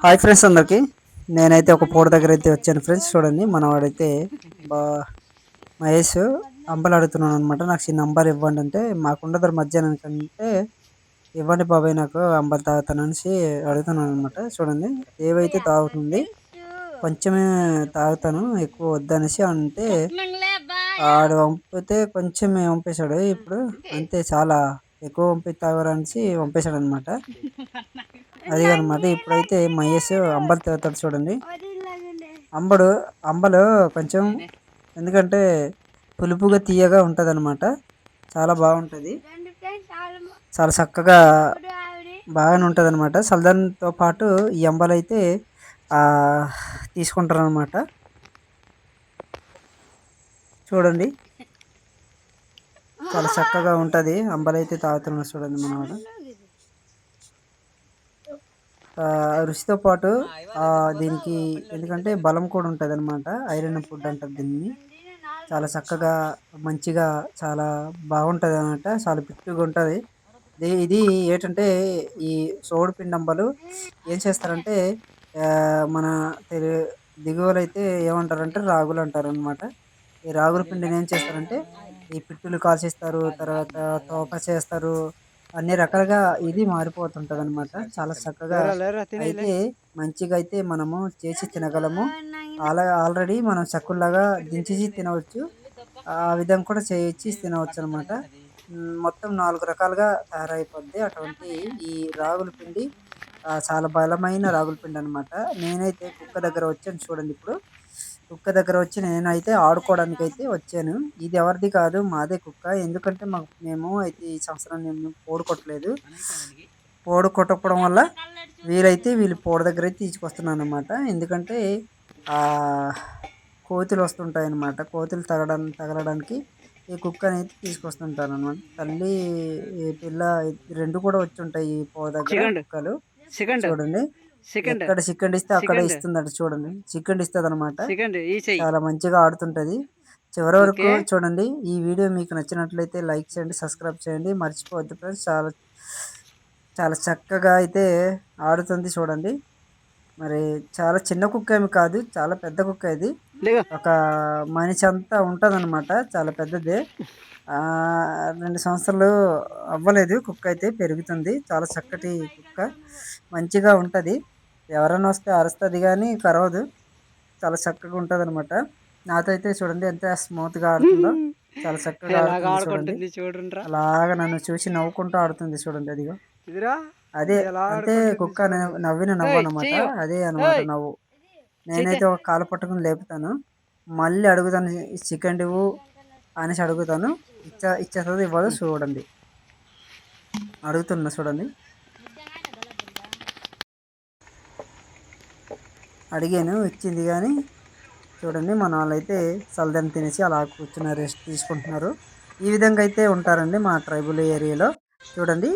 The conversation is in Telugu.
హాయ్ ఫ్రెండ్స్ అందరికీ. నేనైతే ఒక పూట దగ్గర అయితే వచ్చాను ఫ్రెండ్స్ చూడండి మనవాడైతే బా మహేష్ అంబలు అడుగుతున్నాను అనమాట నాకు ఈ నంబర్ ఇవ్వండి అంటే మాకుండదు మధ్యాహ్నం కంటే ఇవ్వండి బాబాయ్ నాకు అంబలు తాగుతానని అడుగుతున్నాను అనమాట చూడండి ఏవైతే తాగుతుంది కొంచెమే తాగుతాను ఎక్కువ వద్దనేసి అంటే ఆడు పంపితే కొంచెం పంపేశాడు ఇప్పుడు అంతే చాలా ఎక్కువ పంపి తాగరనేసి పంపేశాడు అనమాట అది అనమాట ఇప్పుడైతే మహేష్ అంబలు తిరుగుతాడు చూడండి. అంబడు అంబలు కొంచెం ఎందుకంటే పులుపుగా తీయగా ఉంటుంది అనమాట చాలా బాగుంటుంది. చాలా చక్కగా బాగానే ఉంటుంది అనమాట సల్దాన్తో పాటు ఈ అంబలు అయితే తీసుకుంటారు అనమాట చూడండి. చాలా చక్కగా ఉంటుంది. అంబలైతే అయితే తాగుతున్నాడు చూడండి మనవాడు. రుచితో పాటు దీనికి ఎందుకంటే బలం కూడా ఉంటుంది అనమాట ఐరన్ ఫుడ్ అంటారు దీన్ని. చాలా చక్కగా మంచిగా చాలా బాగుంటుంది అనమాట చాలా పిట్టుగా ఉంటుంది. ఇది ఏంటంటే ఈ సోడు పిండంబలు ఏం చేస్తారంటే మన తెలు దిగువలు అయితే ఏమంటారంటే రాగులు అంటారు అనమాట ఈ రాగుల పిండిని ఏం చేస్తారంటే ఈ పిట్టులు కాల్చేస్తారు తర్వాత తోక చేస్తారు అన్ని రకాలుగా ఇది మారిపోతుంటది అనమాట చాలా చక్కగా అయితే మంచిగా అయితే మనము చేసి తినగలము. అలా ఆల్రెడీ మనం చక్కుల్లాగా దించేసి తినవచ్చు. ఆ విధంగా కూడా చేయించి తినవచ్చు అనమాట మొత్తం నాలుగు రకాలుగా తయారైపోద్ది. అటువంటి ఈ రాగుల పిండి చాలా బలమైన రాగుల పిండి అనమాట నేనైతే కుక్క దగ్గర వచ్చాను చూడండి ఇప్పుడు. కుక్క దగ్గర వచ్చి నేనైతే ఆడుకోవడానికి అయితే వచ్చాను. ఇది ఎవరిది కాదు మాదే కుక్క. ఎందుకంటే మాకు మేము అయితే ఈ సంవత్సరం నేను పోడు కొట్టలేదు. పోడు కొట్టకపోవడం వల్ల వీలైతే వీళ్ళు పోడు దగ్గర అయితే తీసుకొస్తున్నాను అనమాట ఎందుకంటే కోతులు వస్తుంటాయి అనమాట కోతులు తగడానికి తగలడానికి ఈ కుక్కని అయితే తీసుకొస్తుంటాను అనమాట తల్లి పిల్ల రెండు కూడా వచ్చి ఉంటాయి ఈ పో దగ్గర కుక్కలు. చూడండి. ఎక్కడ చికెన్ ఇస్తే అక్కడ ఇస్తుంది చూడండి. చికెన్ ఇస్తుంది అనమాట చాలా మంచిగా ఆడుతుంటది. చివరి వరకు చూడండి. ఈ వీడియో మీకు నచ్చినట్లయితే లైక్ చేయండి సబ్స్క్రైబ్ చేయండి. మర్చిపోవద్దు ఫ్రెండ్స్. చాలా చాలా చక్కగా అయితే ఆడుతుంది చూడండి. మరి చాలా చిన్న కుక్క ఏమి కాదు చాలా పెద్ద కుక్క ఇది. ఒక మనిషి అంతా ఉంటుంది అనమాట చాలా పెద్దది. రెండు సంవత్సరాలు అవ్వలేదు. కుక్క అయితే పెరుగుతుంది. చాలా చక్కటి కుక్క. మంచిగా ఉంటుంది. ఎవరైనా వస్తే అరుస్తుంది కానీ కరవదు. చాలా చక్కగా ఉంటుంది అనమాట నాతో అయితే చూడండి ఎంత స్మూత్గా ఆడుతుందో. చాలా చక్కగా ఆడుతుంది చూడండి. అలాగా నన్ను చూసి నవ్వుకుంటూ ఆడుతుంది చూడండి అదిగో. అదే అంటే కుక్క నవ్విన నవ్వు అనమాట అదే అనమాట నవ్వు. నేనైతే ఒక కాలు పట్టుకుని లేపుతాను. మళ్ళీ అడుగుతాను చికెన్ ఇవ్వు అనేసి అడుగుతాను. ఇచ్చా ఇచ్చేస్తుంది ఇవ్వదు చూడండి. అడుగుతున్నా చూడండి. అడిగాను ఇచ్చింది కానీ చూడండి మన వాళ్ళైతే సల్దం తినేసి అలా కూర్చున్న రెస్ట్ తీసుకుంటున్నారు. ఈ విధంగా అయితే ఉంటారండి మా ట్రైబల్ ఏరియాలో. చూడండి.